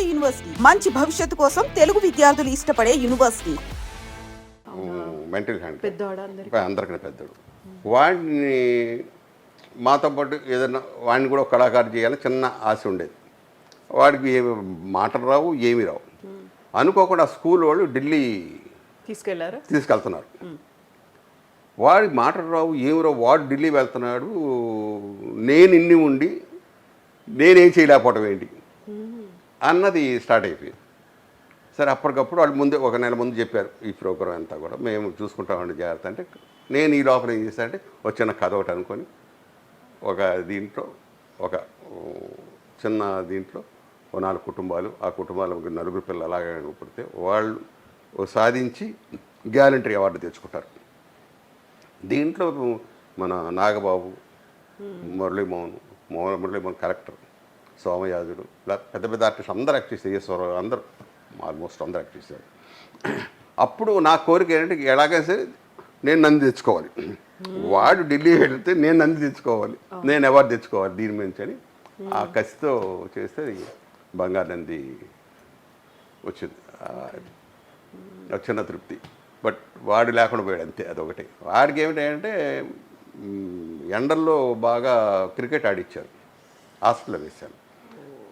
ఉమ్మడి యూనివర్సిటీ. మంచి భవిష్యత్తు కోసం తెలుగు విద్యార్థులు ఇష్టపడే యూనివర్సిటీ. Mental hand. పెద్దవాడు అందరికి? అందరికన్నా పెద్దడు. వాడిని మాతో పాటు ఏదైనా వాడిని కూడా ఒక కళాకారు చేయాలని చిన్న ఆశ ఉండేది. వాడికి ఏమి మాటలు రావు ఏమీ రావు. అనుకోకుండా స్కూల్ వాళ్ళు ఢిల్లీ తీసుకెళ్ళారా? తీసుకెళ్తున్నారు. వాడికి మాటలు రావు ఏమి రావు వాడు ఢిల్లీ వెళ్తున్నాడు నేను ఇన్ని ఉండి నేనేం చేయలేకపోవటం ఏంటి? అన్నది స్టార్ట్ అయిపోయింది. సరే అప్పటికప్పుడు వాళ్ళు ముందే ఒక నెల ముందు చెప్పారు ఈ ప్రోగ్రామ్ అంతా కూడా మేము చూసుకుంటామండి జాగ్రత్త అంటే నేను ఈ లోపల ఏం చేశానంటే ఒక చిన్న కథ ఒకటి అనుకొని ఒక దీంట్లో ఒక చిన్న దీంట్లో ఓ నాలుగు కుటుంబాలు ఆ కుటుంబాలకు నలుగురు పిల్లలు అలాగే పుడితే వాళ్ళు సాధించి గ్యారంటీ అవార్డు తెచ్చుకుంటారు. దీంట్లో మన నాగబాబు మురళీమోహన్ మోహన్ మురళీమోహన్ కలెక్టర్ సోమయాజుడు. ఇలా పెద్ద పెద్ద ఆర్టిస్ట్ అందరు యాక్ట్ చేస్తారు ఈశ్వరరావు అందరూ. ఆల్మోస్ట్ అందరు యాక్ట్ చేశారు. అప్పుడు నా కోరిక ఏంటంటే ఎలాగైనా సరే నేను నంది తెచ్చుకోవాలి. వాడు ఢిల్లీ వెళ్తే నేను నంది తెచ్చుకోవాలి. నేను అవార్డు తెచ్చుకోవాలి దీని నుంచి అని ఆ కసితో చేస్తే బంగారు నంది వచ్చింది. చిన్న తృప్తి. బట్ వాడు లేకుండా పోయాడు అంతే అదొకటి. వాడికి ఏమిటంటే ఎండల్లో బాగా క్రికెట్ ఆడిచ్చారు. హాస్టల్లో వేశాను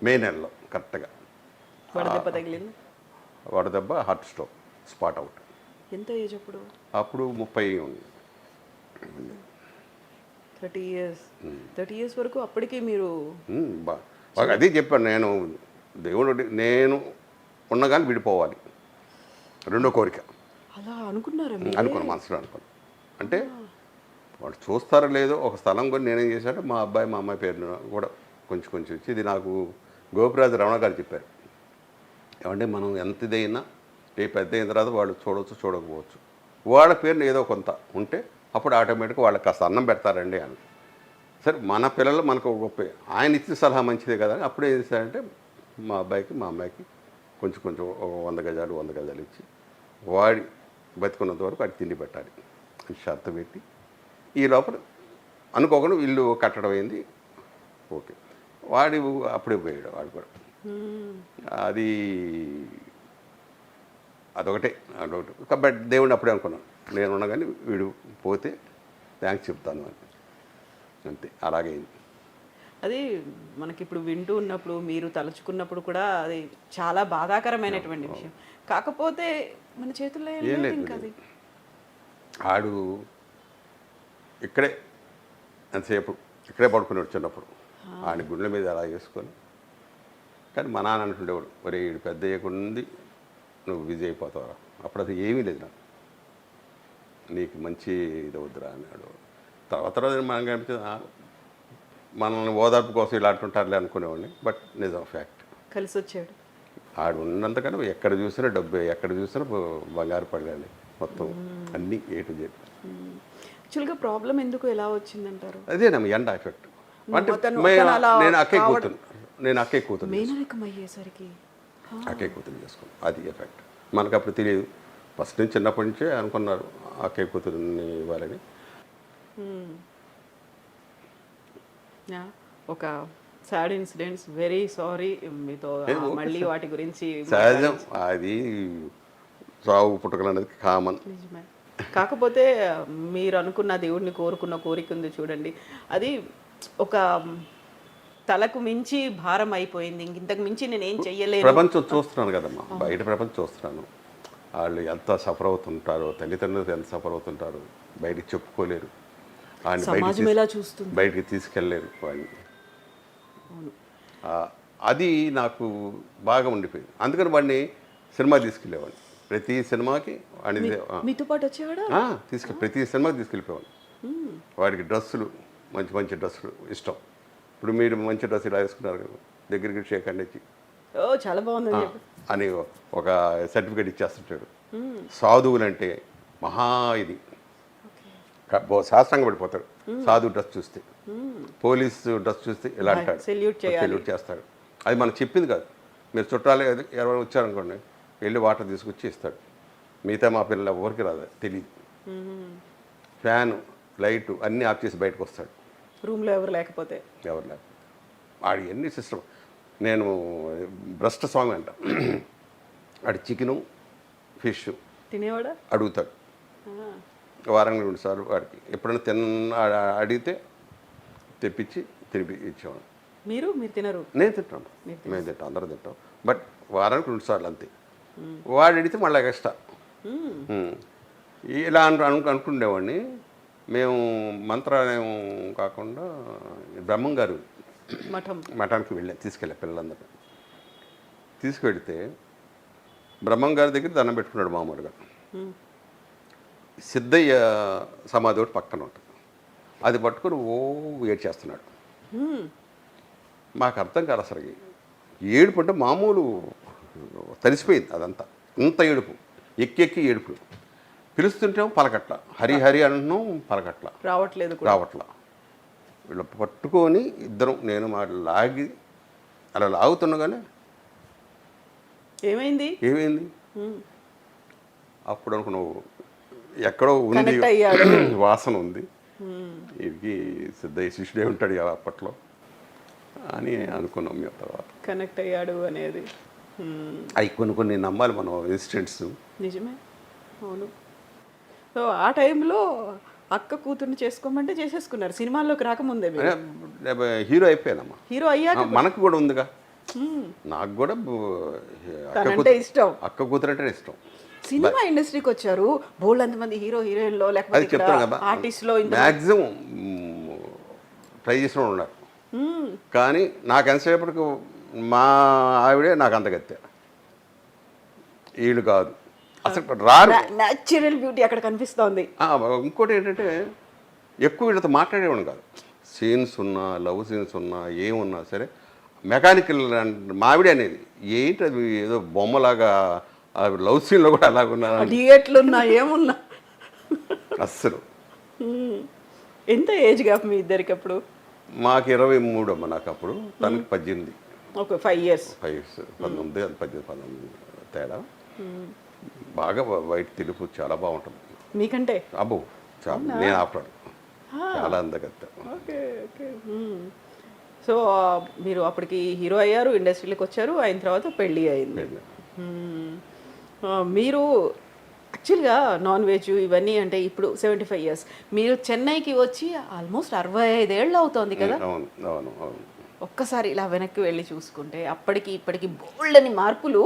మే నెలలో కరెక్ట్గా. వడదెబ్బ తగిలింది? వడదెబ్బ హార్ట్ స్ట్రోక్ స్పాట్ అవుట్. ఎంత ఏజ్ అప్పుడు? అప్పుడు ముప్పై ఉంది. Thirty years. థర్టీ ఇయర్స్ వరకు అప్పటికి మీరు అదే చెప్పాను నేను. దేవుడు నేను ఉన్నగాని విడిపోవాలి. రెండో కోరిక. అలా అనుకున్నారా మీరు? అనుకోను మనసులో అనుకోను అంటే వాళ్ళు చూస్తారో లేదో ఒక స్థలం కొని నేనేం చేశానంటే మా అబ్బాయి మా అమ్మాయి పేరు కూడా కొంచెం కొంచెం ఇచ్చి ఇది నాకు గోపిరాజు రమణ గారు చెప్పారు. ఏమంటే మనం ఎంత ఇదైనా రేపు పెద్ద అయిన తర్వాత వాళ్ళు చూడవచ్చు చూడకపోవచ్చు. వాళ్ళ పేరుని ఏదో కొంత ఉంటే అప్పుడు ఆటోమేటిక్గా వాళ్ళకి కాస్త అన్నం పెడతారండి అని. సరే మన పిల్లలు మనకు గొప్ప ఆయన ఇచ్చిన సలహా మంచిదే కదా అని అప్పుడు ఏం చేశారంటే మా అబ్బాయికి మా అమ్మాయికి కొంచెం కొంచెం ఒక వంద గజాలు వంద గజాలు ఇచ్చి వాడి బతుకున్నంత వరకు వాడికి తిండి పెట్టాలి అని షరతు పెట్టి ఈ లోపల అనుకోకుండా ఇల్లు కట్టడం అయింది. ఓకే. వాడి అప్పుడే పోయాడు వాడు కూడా. అది అదొకటే అదొకటి. కాబట్టి దేవుడిని అప్పుడే అనుకున్నాను. నేను ఉండగానే వీడు పోతే థ్యాంక్స్ చెప్తాను అని. అంతే అలాగే అది మనకి ఇప్పుడు వింటూ ఉన్నప్పుడు మీరు తలుచుకున్నప్పుడు కూడా అది చాలా బాధాకరమైనటువంటి విషయం. కాకపోతే మన చేతుల్లో ఏం లేదు ఇంకా అది. ఆడు ఇక్కడే ఎంతసేపు ఇక్కడే పడుకునేవాడు చిన్నప్పుడు. ఆడి గుండెల మీద అలా వేసుకొని కానీ మా నాన్న అంటుండేవాడు ఒరే ఈడు పెద్ద అయ్యకుంది నువ్వు బిజీ అయిపోతావురా. అప్పుడు అది ఏమీ లేదు నాకు. నీకు మంచి ఇది వద్దురా అన్నాడు. తర్వాత తర్వాత మనకు అనిపించింది "ఆ, మనల్ని ఓదార్పు కోసం ఇలా అంటుంటారులే అనుకునేవాడిని. బట్ నిజం ఫ్యాక్ట్. కలిసి వచ్చాడు. ఆడు ఉన్నంతకన్నా ఎక్కడ చూసినా డబ్బే ఎక్కడ చూసినా బంగారు పడగాలి మొత్తం అన్నీ ఏ టు జెడ్. యాక్చువల్గా ప్రాబ్లం ఎందుకు ఎలా వచ్చిందంటారు? అదేనమ్మ ఎండ ఎఫెక్ట్. అంటే నేను అక్కే కూతురు. నేను అక్కే కూతురు అయ్యేసరికి. అక్కే కూతురు చేసుకున్నాను అది ఎఫెక్ట్ మనకు అప్పుడు తెలియదు. ఫస్ట్ నుంచి చిన్నప్పటి నుంచే అనుకున్నారు అక్కే కూతురుని ఇవ్వాలని. ఒక సాడ్ ఇన్సిడెంట్స్ వెరీ సారీ మీతో మళ్ళీ వాటి గురించి సహజం. అది సాగు పుట్టుకలు అనేది కామన్ కాకపోతే మీరు అనుకున్న దేవుడిని కోరుకున్న కోరిక ఉంది చూడండి. అది ఒక తలకు మించి భారం అయిపోయింది. ఇంక ఇంతకు మించి నేను ఏం చెయ్యలేను. ప్రపంచం చూస్తున్నాను కదమ్మా. బయట ప్రపంచం చూస్తున్నాను. వాళ్ళు ఎంత సఫర్ అవుతుంటారో తల్లిదండ్రులు ఎంత సఫర్ అవుతుంటారు బయటికి చెప్పుకోలేరు. బయటికి తీసుకెళ్ళలేరు వాడిని. అది నాకు బాగా ఉండిపోయింది. అందుకని వాడిని సినిమా తీసుకెళ్ళేవాడిని. ప్రతి సినిమాకి వాడిని మీతో పాటు వచ్చేవాడా? ఆ, తీసుకె ప్రతి సినిమాకి తీసుకెళ్ళిపోయేవాడిని. వాడికి డ్రెస్సులు మంచి మంచి డ్రెస్సులు ఇష్టం. ఇప్పుడు మీరు మంచి డ్రెస్ ఇలా వేసుకున్నారు కదా దగ్గరికి షేక్ అండి ఓ చాలా చెప్పి. అని ఒక సర్టిఫికేట్ ఇచ్చేస్తుంటాడు. సాధువులంటే మహా ఇది. శాస్త్రంగా పడిపోతాడు. సాధువు డ్రెస్ చూస్తే. పోలీసు డ్రెస్ చూస్తే ఇలా అంటాడు. సెల్యూట్ చేస్తాడు. అది మనకు చెప్పింది కాదు. మీరు చుట్టాలే ఎవరైనా వచ్చారనుకోండి వెళ్ళి వాటర్ తీసుకొచ్చి ఇస్తాడు. మిగతా మా పిల్లలు ఎవరికి రాదు తెలియదు ఫ్యాను లైటు అన్నీ ఆఫ్ చేసి బయటకు వస్తాడు. రూమ్లో ఎవరు లేకపోతే. ఎవరు వాడి ఎన్ని సిస్టమ్ నేను భ్రష్ట స్వామి అంట. అటు చికెను ఫిష్ తినేవాడా? అడుగుతాడు. వారానికి రెండు సార్లు వాడికి. ఎప్పుడైనా తిన్న అడిగితే తెప్పించి తినిపి ఇచ్చేవాడు. మీరు? మీరు తినరు? నేను తింటాం మేము తింటాం అందరూ తింటాం. బట్ వారానికి రెండు సార్లు అంతే. వాడు అడిగితే మళ్ళీ ఎక్స్ట్రా. ఇలా అను అను అనుకునేవాడిని. మేము మంత్రాలయం కాకుండా బ్రహ్మం గారు మఠం. మఠానికి వెళ్ళా తీసుకెళ్ళా పిల్లలందరూ. తీసుకెళ్తే బ్రహ్మం గారి దగ్గర దండం పెట్టుకున్నాడు మామూలుగా. మ్మ్. సిద్ధయ్య సమాధి ఒకటి పక్కన ఉంటుంది. అది పట్టుకొని ఓ ఏడ్చేస్తున్నాడు మ్మ్. మాకు అర్థం కాదు అసలు ఏడుపు అంటే మామూలు తడిసిపోయింది అదంతా. ఇంత ఏడుపు. ఎక్కి ఎక్కి ఏడుపు పిలుస్తుంటేమో పలకట్ల. హరి హరి అంటున్నాం పలకట్ల. రావట్లేదు రావట్ల. వీళ్ళు పట్టుకొని ఇద్దరం నేను మా లాగి అలా లాగుతుండగానే ఏమైంది? ఏమైంది. అప్పుడు అనుకున్నావు ఎక్కడో ఉంది. వాసన ఉంది. వీడికి సిద్ధయ్య శిష్యుడే ఉంటాడు కదా అప్పట్లో. అని అనుకున్నాం మేము తర్వాత. కనెక్ట్ అయ్యాడు అనేది. అవి కొన్ని కొన్ని నమ్మాలి మనం ఇన్సిడెంట్స్ నిజమే. అవును. సో ఆ టైంలో అక్క కూతుర్ని చేసుకోమంటే చేసేసుకున్నారు. సినిమాల్లోకి రాకముందే హీరో అయిపోయానమ్మా హీరో అయ్యాక మనకు కూడా ఉందిగా. నాకు కూడా అక్క ఇష్టం. అక్క కూతురు అంటే ఇష్టం. సినిమా ఇండస్ట్రీకి వచ్చారు. బోల్డ్ అంతమంది హీరో హీరోయిన్లో లేకపోతే ఆర్టిస్ట్లో మ్యాక్సిమం ట్రై చేసిన ఉన్నారు. కానీ నాకు ఎంతసేపటికి మా ఆవిడే నాకు అంతగత్తే వీళ్ళు కాదు. అసలు రారు. న్యాచురల్ బ్యూటీ అక్కడ కనిపిస్తోంది. ఇంకోటి ఏంటంటే ఎక్కువ వీళ్ళతో మాట్లాడేవాడు కాదు. సీన్స్ ఉన్నా లవ్ సీన్స్ ఉన్నా ఏమున్నా సరే మెకానికల్ మావిడి అనేది ఏంటి అది ఏదో బొమ్మలాగా లవ్ సీన్లో కూడా అలాగున్నా థియేటర్లు ఉన్నా ఏమున్నా. అస్సలు. ఎంత ఏజ్ గ్యాప్ మీ ఇద్దరికి అప్పుడు? మాకు ఇరవై మూడు అమ్మ నాకు అప్పుడు. తనకి పద్దెనిమిది. ఫైవ్ ఇయర్స్ ఫైవ్ ఇయర్స్ పంతొమ్మిది పద్దెనిమిది పంతొమ్మిది తేడా. బాగా వైట్ తెలుపు చాలా బాగుంటుంది. మీకంటే? అబ్బో చాలా నేను ఆపడాను చాలా అందగత్త. సో మీరు అప్పటికి హీరో అయ్యారు ఇండస్ట్రీలోకి వచ్చారు అయిన తర్వాత పెళ్ళి అయింది. మీరు యాక్చువల్గా నాన్ వెజ్ ఇవన్నీ అంటే ఇప్పుడు సెవెంటీ ఫైవ్ ఇయర్స్. మీరు చెన్నైకి వచ్చి ఆల్మోస్ట్ అరవై ఐదేళ్ళు అవుతోంది కదా? ఒక్కసారి ఇలా వెనక్కి వెళ్ళి చూసుకుంటే అప్పటికి ఇప్పటికి బోల్డని మార్పులు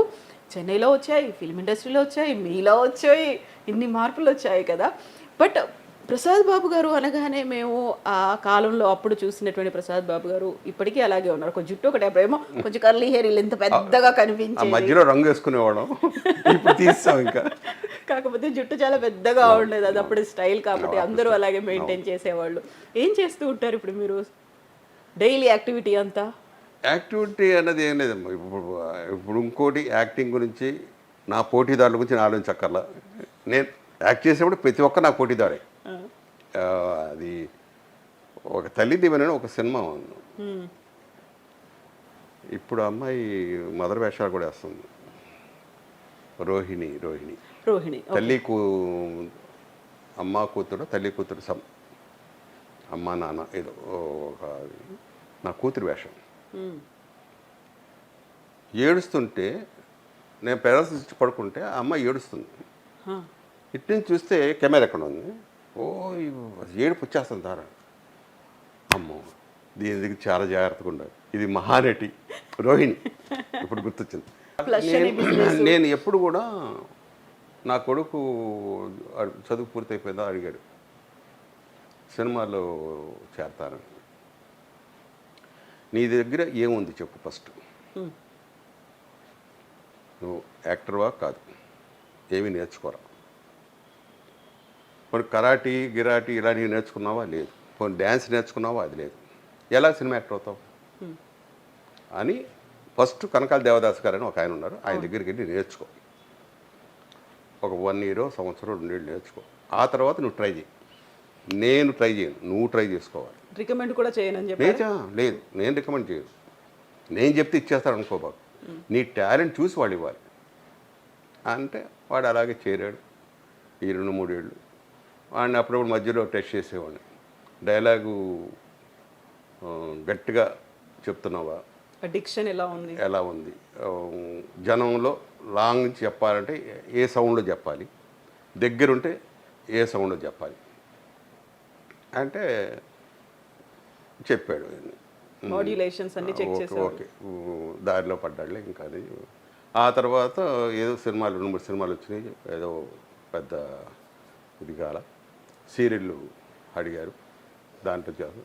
చెన్నైలో వచ్చాయి ఫిల్మ్ ఇండస్ట్రీలో వచ్చాయి మీలో వచ్చాయి ఇన్ని మార్పులు వచ్చాయి కదా. బట్ ప్రసాద్ బాబు గారు అనగానే మేము ఆ కాలంలో అప్పుడు చూసినటువంటి ప్రసాద్ బాబు గారు ఇప్పటికీ అలాగే ఉన్నారు. కొంచెం జుట్టు ఒకటి అప్పుడేమో కొంచెం కర్లీ హెయిర్ ఇంత పెద్దగా ఆ కనిపించేది. మధ్యలో రంగు వేసుకునేవాళ్ళం. ఇప్పుడు తీస్తాం ఇంకా. కాకపోతే జుట్టు చాలా పెద్దగా ఉండేది. అది అప్పుడు స్టైల్ కాబట్టి అందరూ అలాగే మెయింటైన్ చేసేవాళ్ళు. ఏం చేస్తూ ఉంటారు ఇప్పుడు మీరు? డైలీ యాక్టివిటీ అంతా? యాక్టివిటీ అన్నది ఏం లేదమ్మా. ఇప్పుడు ఇప్పుడు ఇంకోటి యాక్టింగ్ గురించి నా పోటీదారుల గురించి నేను ఆలోచించక్కర్లా. నేను యాక్ట్ చేసేప్పుడు ప్రతి ఒక్క నా పోటీదారే. అది ఒక తల్లి దీవెన ఒక సినిమా ఉంది. ఇప్పుడు అమ్మాయి మదర్ వేషాలు కూడా వేస్తుంది. రోహిణి రోహిణి. రోహిణి తల్లి కూ అమ్మ కూతురు తల్లి కూతురు సమ్ అమ్మ నాన్న ఏదో ఒక నా కూతురు వేషం. ఏడుస్తుంటే నేను పెరాలసిస్ పడుకుంటే ఆ అమ్మ ఏడుస్తుంది. ఇటు నుంచి చూస్తే కెమెరా ఎక్కడ ఉంది? ఓ ఏడుపు వచ్చేస్తుంది దారా. అమ్మో దీని దగ్గర చాలా జాగ్రత్తగా ఉండాలి. ఇది మహానటి రోహిణి. ఇప్పుడు గుర్తొచ్చింది. నేను- ఎప్పుడు కూడా నా కొడుకు చదువు పూర్తయిపోయిందా అడిగాడు. సినిమాలో చేరతాను నీ దగ్గర ఏముంది చెప్పు ఫస్ట్. నువ్వు యాక్టర్వా కాదు. ఏమీ నేర్చుకోరా. పోనీ కరాటీ గిరాటీ ఇలాంటివి నేర్చుకున్నావా? లేదు. పోనీ డ్యాన్స్ నేర్చుకున్నావా? అది లేదు. ఎలా సినిమా యాక్టర్ అవుతావు. అని ఫస్ట్ కనకాల దేవదాస్ గారు అని ఒక ఆయన ఉన్నారు. ఆయన దగ్గరికి వెళ్ళి నేర్చుకో. ఒక వన్ ఇయర్ సంవత్సరం రెండేళ్ళు నేర్చుకో. ఆ తర్వాత నువ్వు ట్రై చేయి. నేను ట్రై చేయను. నువ్వు ట్రై చేసుకోవాలి. రికమెండ్ కూడా చేయనని చెప్పి లేచా? లేదు నేను రికమెండ్ చేయను. నేను చెప్తే ఇచ్చేస్తాను అనుకోబాకు నీ టాలెంట్ చూసి వాళ్ళు ఇవ్వాలి. అంటే వాడు అలాగే చేరాడు. ఈ రెండు మూడేళ్ళు వాడిని అప్పుడప్పుడు మధ్యలో టెస్ట్ చేసేవాడిని. డైలాగు గట్టిగా చెప్తున్నావా? డిక్షన్ ఎలా ఉంది? ఎలా ఉంది? జనంలో లాంగ్ నుంచి చెప్పాలంటే ఏ సౌండ్లో చెప్పాలి? దగ్గరుంటే ఏ సౌండ్లో చెప్పాలి? అంటే చెప్పాడు ఆయన. మాడ్యులేషన్స్ అన్ని చెక్ ఓకే చేశారు ఓకే. దారిలో పడ్డాడులే ఇంకా అది. ఆ తర్వాత ఏదో సినిమాలు రెండు మూడు సినిమాలు వచ్చినాయి. ఏదో పెద్ద ఇది కాల. సీరియళ్ళు అడిగారు. దాంట్లో చేస్తా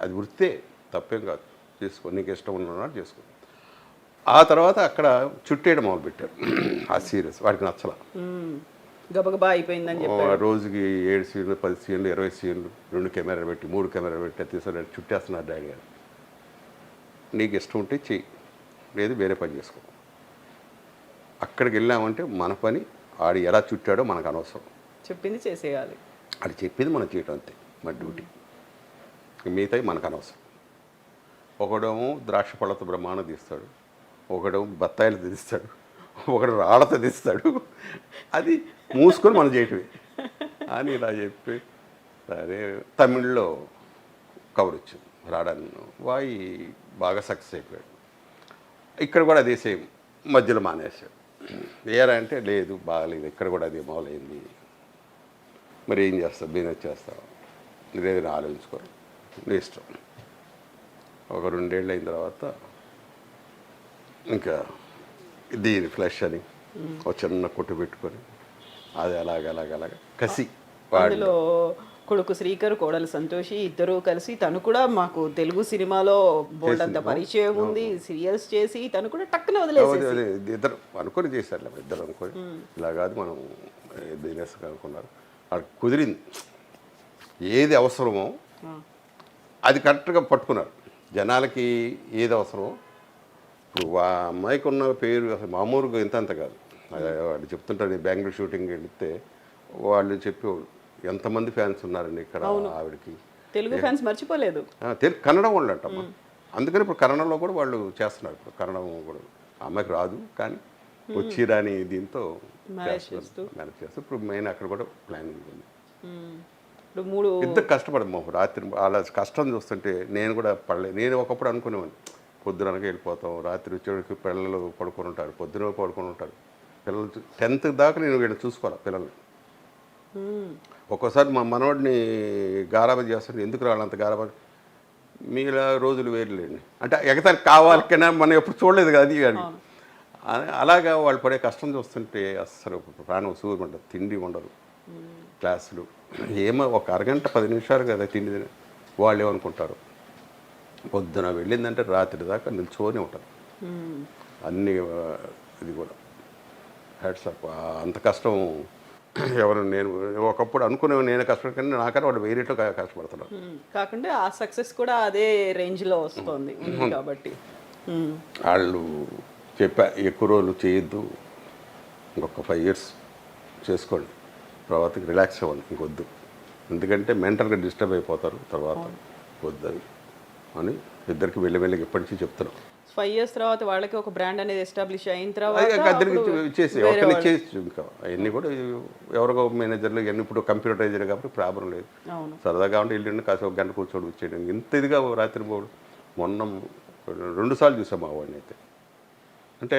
అది వృత్తే తప్పేం కాదు. చేసుకో నీకు ఇష్టం ఉన్నాడు చేసుకో. ఆ తర్వాత అక్కడ చుట్టేయడం మొదలుపెట్టారు. ఆ సీరియల్స్. వాడికి నచ్చల. మ్మ్. గబగబా అయిపోయిందని చెప్పి రోజుకి ఏడు సీన్లు పది సీన్లు ఇరవై సీన్లు రెండు కెమెరాలు పెట్టి మూడు కెమెరాలు పెట్టి తీసుకుని చుట్టేస్తున్నారు డాడీ గారు. నీకు ఇష్టం ఉంటే చెయ్యి లేదు వేరే పని చేసుకో. అక్కడికి వెళ్ళామంటే మన పని ఆడు ఎలా చుట్టాడో మనకు అనవసరం. చెప్పింది చేసేయాలి. అది చెప్పింది మనం చేయటం అంతే మన డ్యూటీ. మిగతాయి మనకు అనవసరం. ఒకడేమో ద్రాక్ష పళ్ళతో బ్రహ్మాండం తీస్తాడు ఒకడేమో బత్తాయిలు తీస్తాడు ఒకడు రాళ్ళతో తీస్తాడు. అది మూసుకొని మనం చేయటమే. అని ఇలా చెప్పి సరే తమిళ్ళో కవర్ వచ్చింది రాడాను. వాయి బాగా సక్సెస్ అయిపోయాడు. ఇక్కడ కూడా అదే సేమ్ మధ్యలో మానేశాడు. ఏరా అంటే లేదు బాగాలేదు ఇక్కడ కూడా అదే మొదలైంది. మరి ఏం చేస్తావు? బిజినెస్ చేస్తావు? ఏదైనా ఆలోచించుకో నీ ఇష్టం. ఒక రెండేళ్ళు అయిన తర్వాత ఇంకా దీని ఫ్లష్ అని ఒక చిన్న కొట్టు పెట్టుకొని అది అలాగ అలాగ అలాగ. కసి వాడి అందులో కొడుకు శ్రీకర్ కోడలు సంతోషి ఇద్దరు కలిసి తను కూడా మాకు తెలుగు సినిమాలో బోల్డ్ అంత పరిచయం ఉంది సీరియల్స్ చేసి తను కూడా టక్కున అదే, ఇద్దరు అనుకొని చేశారు ఇద్దరు అనుకొని ఇలా కాదు మనం బిజినెస్ అనుకున్నారు. వాళ్ళకి కుదిరింది. ఏది అవసరమో అది కరెక్ట్గా పట్టుకున్నారు. జనాలకి ఏది అవసరమో. ఇప్పుడు ఆ అమ్మాయికి ఉన్న పేరు అసలు మామూలుగా ఇంత అంత కాదు. వాళ్ళు చెప్తుంటారు నేను బెంగళూరు షూటింగ్ వెళితే వాళ్ళు చెప్పేవాళ్ళు ఎంతమంది ఫ్యాన్స్ ఉన్నారండి ఇక్కడ ఆవిడకి? తెలుగు ఫ్యాన్స్ మర్చిపోలేదు. ఆ, తెలు కన్నడం వాళ్ళు అంటమ్మా అందుకని ఇప్పుడు కన్నడంలో కూడా వాళ్ళు చేస్తున్నారు. ఇప్పుడు కన్నడం కూడా అమ్మాయికి రాదు కానీ వచ్చి రాని దీంతో Manage చేస్తూ. ఇప్పుడు మెయిన్ అక్కడ కూడా ప్లానింగ్ ఉంది. ఇప్పుడు మూడు ఇద్దరు కష్టపడము. రాత్రి అలా కష్టం చూస్తుంటే నేను కూడా పడలేదు నేను ఒకప్పుడు అనుకునేవాడిని. పొద్దున వెళ్ళిపోతాం. రాత్రి వచ్చేటికి పిల్లలు పడుకొని ఉంటారు. పొద్దున పడుకొని ఉంటారు. పిల్లలు టెన్త్ దాకా నేను వీళ్ళని చూసుకోవాలి పిల్లల్ని. మ్మ్. ఒక్కోసారి మా మనవాడిని గారాబా చేస్తుంటే ఎందుకు రావాలంత గారాబా? మీలా రోజులు వేరులేండి అంటే ఎగతాళి కావాలి కన్నా మనం ఎప్పుడు చూడలేదు కదా అది కానీ అలాగా వాళ్ళు పడే కష్టం చూస్తుంటే అస్సలు ప్రాణం సూర్యం ఉండదు తిండి ఉండదు. క్లాసులు. ఏమో ఒక అరగంట పది నిమిషాలు కదా తిండి తిని వాళ్ళు ఏమనుకుంటారు? పొద్దున వెళ్ళిందంటే రాత్రి దాకా నిల్చోనే ఉంటారు. మ్మ్. అన్ని ఇది కూడా. హ్యాట్స్ అప్ అంత కష్టం ఎవరు నేను ఒకప్పుడు అనుకునే నేను కష్టపడి కానీ నాకన్నా వాళ్ళు క- కష్టపడుతున్నారు. కాకుండా ఆ సక్సెస్ కూడా అదే రేంజ్లో వస్తుంది కాబట్టి. వాళ్ళు చెప్పా ఎక్కువ రోజులు చేయొద్దు. ఇంకొక ఫైవ్ ఇయర్స్ చేసుకోండి. తర్వాతకి రిలాక్స్ అవ్వండి. ఇంకొద్దు. ఎందుకంటే మెంటల్గా డిస్టర్బ్ అయిపోతారు తర్వాత. వద్దని. అని ఇద్దరికి వెళ్ళి వెళ్ళి ఇప్పటి నుంచి చెప్తున్నాం. ఫైవ్ ఇయర్స్ తర్వాత వాళ్ళకి ఒక బ్రాండ్ అనేది ఎస్టాబ్లిష్ అయిన తర్వాత ఇచ్చేసి ఒకరిని ఇచ్చేసి ఇంకా అవన్నీ కూడా ఎవరికో మేనేజర్లు ఇవన్నీ ఇప్పుడు కంప్యూటరైజర్ కాబట్టి ప్రాబ్లం లేదు. అవును. సరదాగా ఉంటే వెళ్ళండి కాసేపు ఒక గంట కూర్చోడు వచ్చేయడం. ఇంత ఇదిగా రాత్రి పోవడం మొన్న రెండు సార్లు చూసాం మా వాడిని అయితే. అంటే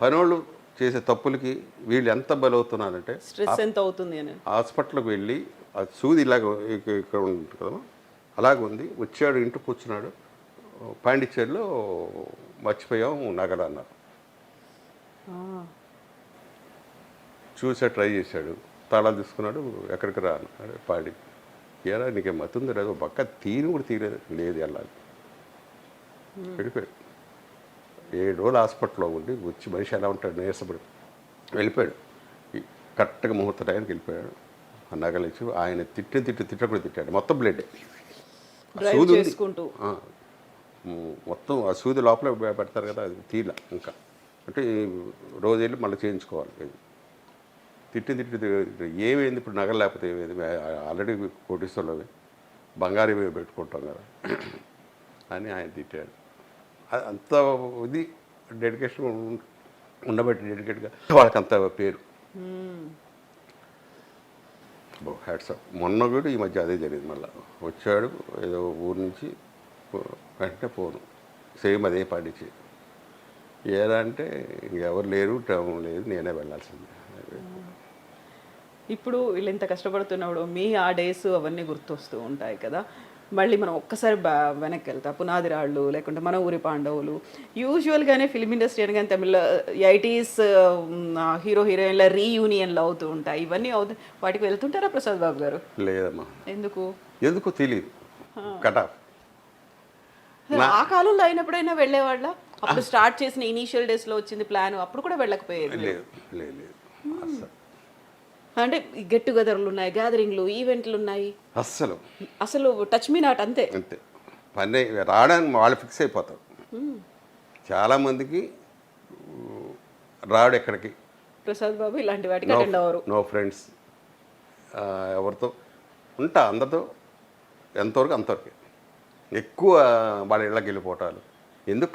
పనోళ్ళు చేసే తప్పులకి వీళ్ళు ఎంత బలవుతున్నారంటే స్ట్రెస్ ఎంత అవుతుంది అని. హాస్పిటల్కి వెళ్ళి ఆ సూది ఇలాగ ఇక- ఇక్కడ ఉంటుంది కదా అలాగ ఉంది వచ్చాడు ఇంటికి కూర్చున్నాడు పాండిచ్చేరిలో మర్చిపోయాం నగలు అన్నారు. చూసా ట్రై చేశాడు. తాళాలు తీసుకున్నాడు ఎక్కడికి రా అన్నాడు పాడి. ఏరా నీకేం మతుంది లేదు పక్క తీరు కూడా తీయలేదు. లేదు వెళ్ళాలి. వెళ్ళిపోయాడు. ఏడు రోజులు హాస్పిటల్లో ఉండి వచ్చి మనిషి ఎలా ఉంటాడు? నీరసపడి. వెళ్ళిపోయాడు. కరెక్ట్గా ముహూర్త టైంకి వెళ్ళిపోయాడు. ఆ నగలు ఇచ్చి ఆయన తిట్టి తిట్టి తిట్ట కూడా తిట్టాడు. మొత్తం బ్లడ్. చేసుకుంటూ. మొత్తం ఆ సూది లోపల పెడతారు కదా అది తీల ఇంకా. అంటే రోజు వెళ్ళి మళ్ళీ చేయించుకోవాలి. తిట్టి తిట్టి ఏమైంది ఇప్పుడు నగలు లేకపోతే ఏమైంది? ఆల్రెడీ కోటీశ్వర్లు బంగారు పెట్టుకుంటాం కదా. అని ఆయన తిట్టాడు. అంత ఇది డెడికేషన్ ఉండబట్టి డెడికేట్గా వాళ్ళకి అంత పేరు. హ్యాట్సప్ మొన్న కూడా ఈ మధ్య అదే జరిగింది మళ్ళీ. వచ్చాడు ఏదో ఊరు నుంచి వెంటనే పోను. సేమ్ అదే పాటించి ఏదా అంటే ఇంకెవరు లేరు టైం లేదు నేనే వెళ్ళాల్సిందే. ఇప్పుడు వీళ్ళు ఇంత కష్టపడుతున్నప్పుడు మీ ఆ డేస్ అవన్నీ గుర్తొస్తూ ఉంటాయి కదా. మళ్ళీ మనం ఒక్కసారి బా వెనక్కి వెళ్తా. పునాది రాళ్ళు లేకుంటే మన ఊరి పాండవులు. యూజువల్గానే ఫిలిం ఇండస్ట్రీ అనగానే తమిళ ఎయిటీస్ హీరో హీరోయిన్ల రీయూనియన్లు అవుతూ ఉంటాయి. ఇవన్నీ అవుతూ వాటికి వెళ్తుంటారా ప్రసాద్ బాబు గారు? లేదమ్మా. ఎందుకు? ఎందుకో తెలియదు కట్ ఆఫ్ ఆ కాలంలో అయినప్పుడైనా వెళ్ళేవాళ్ళ? అప్పుడు స్టార్ట్ చేసిన ఇనీషియల్ డేస్లో వచ్చింది ప్లాన్ అప్పుడు కూడా వెళ్ళకపోయేది. లేదు లేదు అంటే గెట్ టుగెదర్లు ఉన్నాయి గ్యాదరింగ్లు ఈవెంట్లు ఉన్నాయి. అస్సలు. అసలు టచ్ మీ నాట్ అంతే. అంతే. పని రావడానికి వాళ్ళు ఫిక్స్ అయిపోతారు. చాలామందికి రాడు ఎక్కడికి. ప్రసాద్ బాబు ఇలాంటి వాటికి అటెండ్ అవ్వరు. నో ఫ్రెండ్స్ ఎవరితో. ఉంటా అందరితో ఎంతవరకు అంతవరకు. ఎక్కువ వాళ్ళ ఇళ్ళకి వెళ్ళిపోవటాలు. ఎందుకు